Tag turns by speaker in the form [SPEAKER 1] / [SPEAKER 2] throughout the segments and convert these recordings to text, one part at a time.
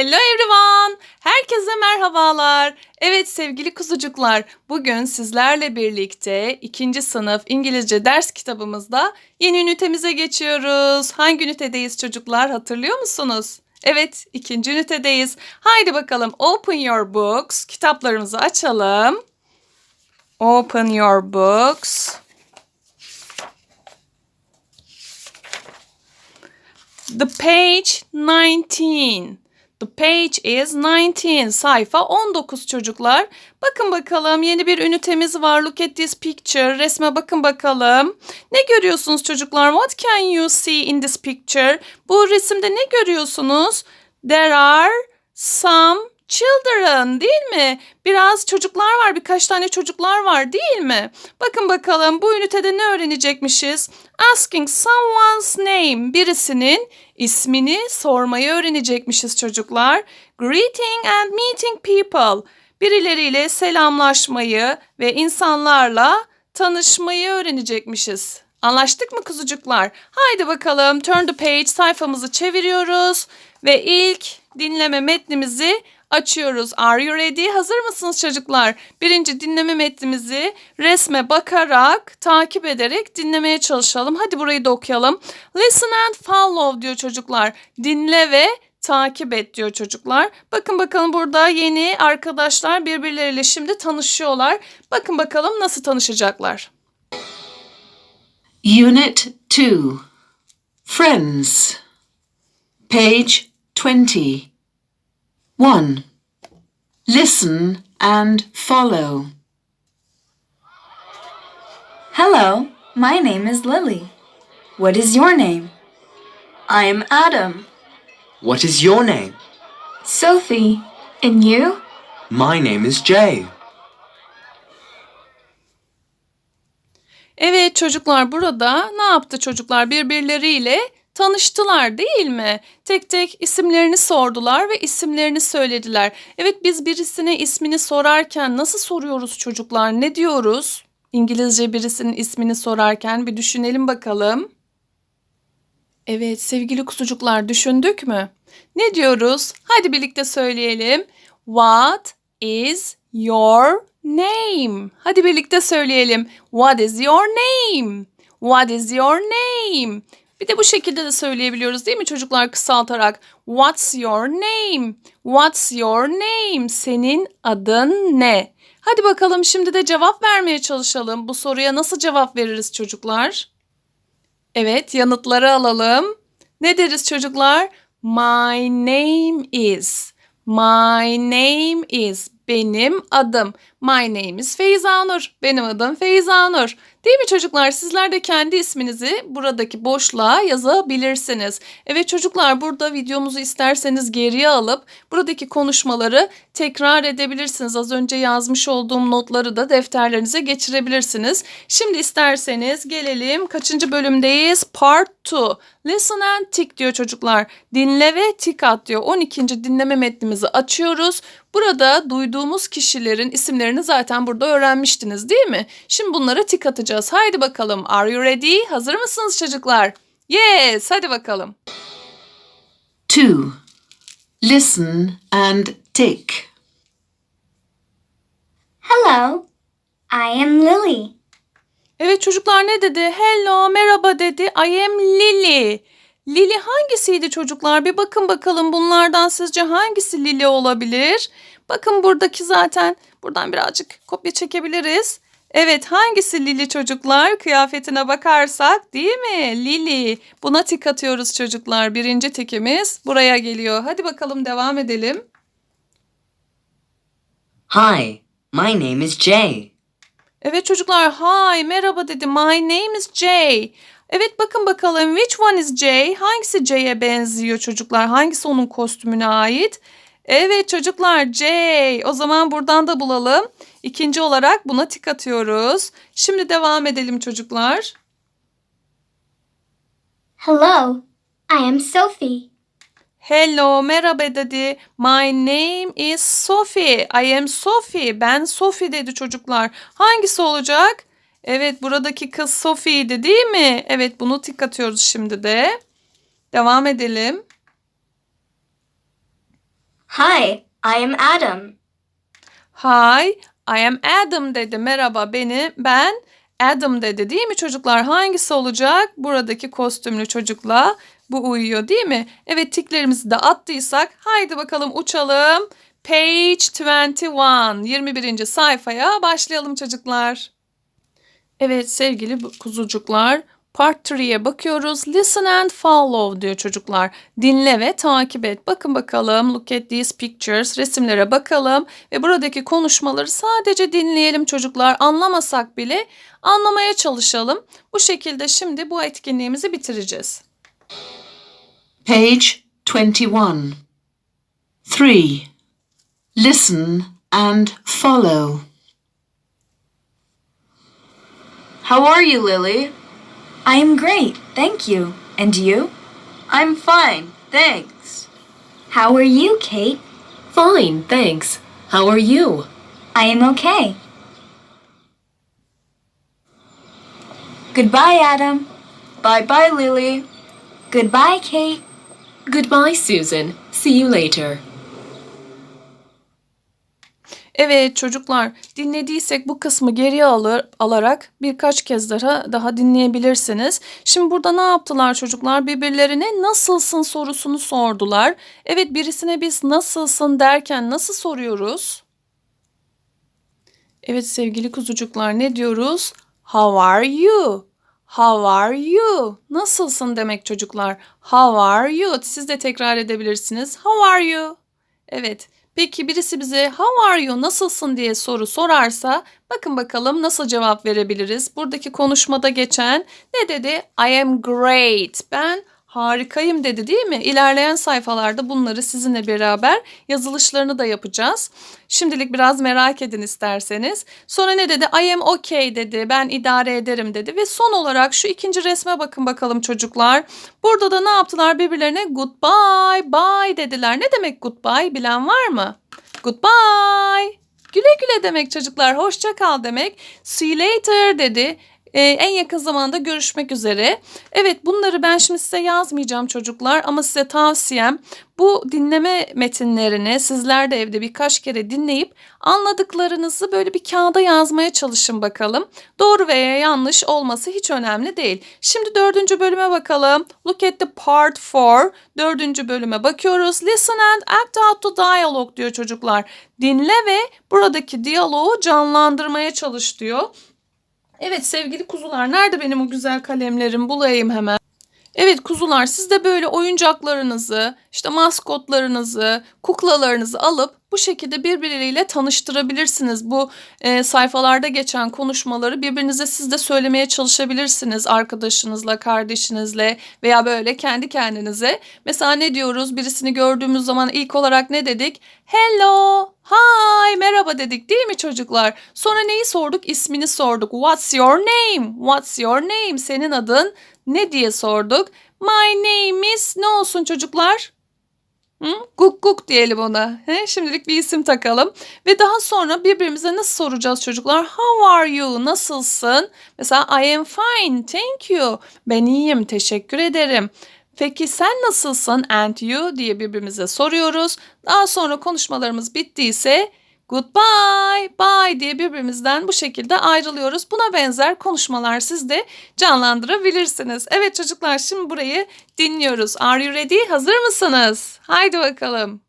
[SPEAKER 1] Hello everyone. Herkese merhabalar. Evet sevgili kuzucuklar, bugün sizlerle birlikte ikinci sınıf İngilizce ders kitabımızda yeni ünitemize geçiyoruz. Hangi ünitedeyiz çocuklar hatırlıyor musunuz? Evet, ikinci ünitedeyiz. Haydi bakalım open your books. Kitaplarımızı açalım. Open your books. The page 19. The page is 19. Sayfa 19 çocuklar. Bakın bakalım yeni bir ünitemiz var. Look at this picture. Resme bakın bakalım. Ne görüyorsunuz çocuklar? What can you see in this picture? Bu resimde ne görüyorsunuz? There are some children değil mi? Biraz çocuklar var, birkaç tane çocuklar var değil mi? Bakın bakalım bu ünitede ne öğrenecekmişiz? Asking someone's name. Birisinin ismini sormayı öğrenecekmişiz çocuklar. Greeting and meeting people. Birileriyle selamlaşmayı ve insanlarla tanışmayı öğrenecekmişiz. Anlaştık mı kuzucuklar? Haydi bakalım turn the page sayfamızı çeviriyoruz ve ilk dinleme metnimizi açıyoruz. Are you ready? Hazır mısınız çocuklar? Birinci dinleme metnimizi resme bakarak, takip ederek dinlemeye çalışalım. Hadi burayı da okuyalım. Listen and follow diyor çocuklar. Dinle ve takip et diyor çocuklar. Bakın bakalım burada yeni arkadaşlar birbirleriyle şimdi tanışıyorlar. Bakın bakalım nasıl tanışacaklar.
[SPEAKER 2] Unit 2 Friends Page 20 1. Listen and follow.
[SPEAKER 3] Hello, my name is Lily. What is your name? I'm Adam.
[SPEAKER 4] What is your name?
[SPEAKER 3] Sophie. And you?
[SPEAKER 4] My name is Jay.
[SPEAKER 1] Evet çocuklar burada ne yaptı çocuklar birbirleriyle tanıştılar değil mi? Tek tek isimlerini sordular ve isimlerini söylediler. Evet biz birisine ismini sorarken nasıl soruyoruz çocuklar? Ne diyoruz? İngilizce birisinin ismini sorarken bir düşünelim bakalım. Evet sevgili kuzucuklar düşündük mü? Ne diyoruz? Hadi birlikte söyleyelim. What is your name? Hadi birlikte söyleyelim. What is your name? What is your name? Bir de bu şekilde de söyleyebiliyoruz değil mi çocuklar kısaltarak? What's your name? What's your name? Senin adın ne? Hadi bakalım şimdi de cevap vermeye çalışalım. Bu soruya nasıl cevap veririz çocuklar? Evet, yanıtları alalım. Ne deriz çocuklar? My name is. My name is. Benim adım. My name is Feyza Nur. Benim adım Feyza Nur. Değil mi çocuklar? Sizler de kendi isminizi buradaki boşluğa yazabilirsiniz. Evet çocuklar burada videomuzu isterseniz geriye alıp buradaki konuşmaları tekrar edebilirsiniz. Az önce yazmış olduğum notları da defterlerinize geçirebilirsiniz. Şimdi isterseniz gelelim kaçıncı bölümdeyiz? Part 2. Listen and tick diyor çocuklar. Dinle ve tik at diyor. 12. dinleme metnimizi açıyoruz. Burada duyduğumuz kişilerin isimlerini zaten burada öğrenmiştiniz değil mi? Şimdi bunlara tik atacağız. Haydi bakalım. Are you ready? Hazır mısınız çocuklar? Yes, hadi bakalım.
[SPEAKER 2] 2. Listen and tick.
[SPEAKER 5] Hello, I am Lily.
[SPEAKER 1] Evet çocuklar ne dedi? Hello, merhaba dedi. I am Lily. Lily hangisiydi çocuklar? Bir bakın bakalım bunlardan sizce hangisi Lily olabilir? Bakın buradaki zaten buradan birazcık kopya çekebiliriz. Evet hangisi Lily çocuklar? Kıyafetine bakarsak değil mi? Lily. Buna tik atıyoruz çocuklar. Birinci tikimiz buraya geliyor. Hadi bakalım devam edelim.
[SPEAKER 6] Hi, my name is Jay.
[SPEAKER 1] Evet çocuklar hi merhaba dedi. My name is Jay. Evet bakın bakalım which one is Jay? Hangisi Jay'e benziyor çocuklar? Hangisi onun kostümüne ait? Evet çocuklar Jay. O zaman buradan da bulalım. İkinci olarak buna tik atıyoruz. Şimdi devam edelim çocuklar.
[SPEAKER 5] Hello, I am Sophie.
[SPEAKER 1] Hello, merhaba dedi. My name is Sophie. I am Sophie. Ben Sophie dedi çocuklar. Hangisi olacak? Evet, buradaki kız Sophie'ydi değil mi? Evet, bunu tik atıyoruz şimdi de. Devam edelim.
[SPEAKER 3] Hi, I am Adam.
[SPEAKER 1] Hi, I am Adam dedi. Merhaba beni ben Adam dedi değil mi çocuklar? Hangisi olacak? Buradaki kostümlü çocukla bu uyuyor değil mi? Evet tiklerimizi de attıysak haydi bakalım uçalım. Page 21 21. sayfaya başlayalım çocuklar. Evet sevgili kuzucuklar Part 3'ye bakıyoruz. Listen and follow diyor çocuklar. Dinle ve takip et. Bakın bakalım. Look at these pictures. Resimlere bakalım. Ve buradaki konuşmaları sadece dinleyelim çocuklar. Anlamasak bile anlamaya çalışalım. Bu şekilde şimdi bu etkinliğimizi bitireceğiz.
[SPEAKER 2] Page 21. 3. Listen and follow.
[SPEAKER 3] How are you, Lily? I am great, thank you. And you? I'm fine, thanks. How are you, Kate?
[SPEAKER 7] Fine, thanks. How are you?
[SPEAKER 3] I am okay. Goodbye, Adam. Bye bye, Lily. Goodbye, Kate.
[SPEAKER 7] Goodbye, Susan. See you later.
[SPEAKER 1] Evet çocuklar dinlediysek bu kısmı geriye alır, alarak birkaç kez daha, daha dinleyebilirsiniz. Şimdi burada ne yaptılar çocuklar? Birbirlerine nasılsın sorusunu sordular. Evet birisine biz nasılsın derken nasıl soruyoruz? Evet sevgili kuzucuklar ne diyoruz? How are you? How are you? Nasılsın demek çocuklar. How are you? Siz de tekrar edebilirsiniz. How are you? Evet. Peki birisi bize how are you nasılsın diye soru sorarsa bakın bakalım nasıl cevap verebiliriz. Buradaki konuşmada geçen ne dedi? I am great. Ben harikayım dedi değil mi? İlerleyen sayfalarda bunları sizinle beraber yazılışlarını da yapacağız. Şimdilik biraz merak edin isterseniz. Sonra ne dedi? I am okay dedi. Ben idare ederim dedi. Ve son olarak şu ikinci resme bakın bakalım çocuklar. Burada da ne yaptılar? Birbirlerine goodbye, bye dediler. Ne demek goodbye bilen var mı? Goodbye. Güle güle demek çocuklar. Hoşça kal demek. See you later dedi. Ee, en yakın zamanda görüşmek üzere. Evet bunları ben şimdi size yazmayacağım çocuklar ama size tavsiyem bu dinleme metinlerini sizler de evde birkaç kere dinleyip anladıklarınızı böyle bir kağıda yazmaya çalışın bakalım. Doğru veya yanlış olması hiç önemli değil. Şimdi dördüncü bölüme bakalım. Look at the part 4. Dördüncü bölüme bakıyoruz. Listen and act out the dialogue diyor çocuklar. Dinle ve buradaki diyaloğu canlandırmaya çalış diyor. Evet sevgili kuzular nerede benim o güzel kalemlerim bulayım hemen. Evet kuzular siz de böyle oyuncaklarınızı, işte maskotlarınızı, kuklalarınızı alıp bu şekilde birbirleriyle tanıştırabilirsiniz. Bu e, sayfalarda geçen konuşmaları birbirinize siz de söylemeye çalışabilirsiniz arkadaşınızla, kardeşinizle veya böyle kendi kendinize. Mesela ne diyoruz? Birisini gördüğümüz zaman ilk olarak ne dedik? Hello, hi, merhaba dedik değil mi çocuklar? Sonra neyi sorduk? İsmini sorduk. What's your name? What's your name? Senin adın ne diye sorduk? My name is ne olsun çocuklar? Guk guk diyelim ona. He? Şimdilik bir isim takalım. Ve daha sonra birbirimize nasıl soracağız çocuklar? How are you? Nasılsın? Mesela I am fine, thank you. Ben iyiyim, teşekkür ederim. Peki sen nasılsın and you diye birbirimize soruyoruz. Daha sonra konuşmalarımız bittiyse goodbye, bye diye birbirimizden bu şekilde ayrılıyoruz. Buna benzer konuşmalar siz de canlandırabilirsiniz. Evet çocuklar şimdi burayı dinliyoruz. Are you ready? Hazır mısınız? Haydi bakalım.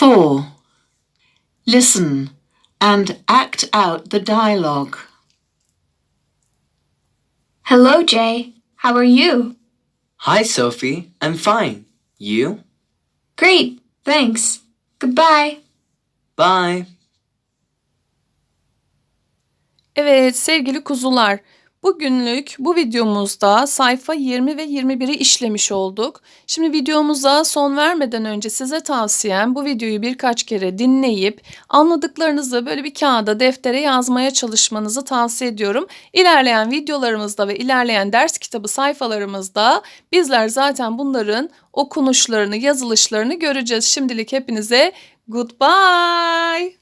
[SPEAKER 2] 4. Listen and act out the dialogue.
[SPEAKER 3] Hello, Jay. How are you?
[SPEAKER 4] Hi, Sophie. I'm fine. You?
[SPEAKER 3] Great, thanks. Goodbye.
[SPEAKER 4] Bye.
[SPEAKER 1] Evet sevgili kuzular, bugünlük bu videomuzda sayfa 20 ve 21'i işlemiş olduk. Şimdi videomuza son vermeden önce size tavsiyem bu videoyu birkaç kere dinleyip anladıklarınızı böyle bir kağıda, deftere yazmaya çalışmanızı tavsiye ediyorum. İlerleyen videolarımızda ve ilerleyen ders kitabı sayfalarımızda bizler zaten bunların okunuşlarını, yazılışlarını göreceğiz. Şimdilik hepinize goodbye.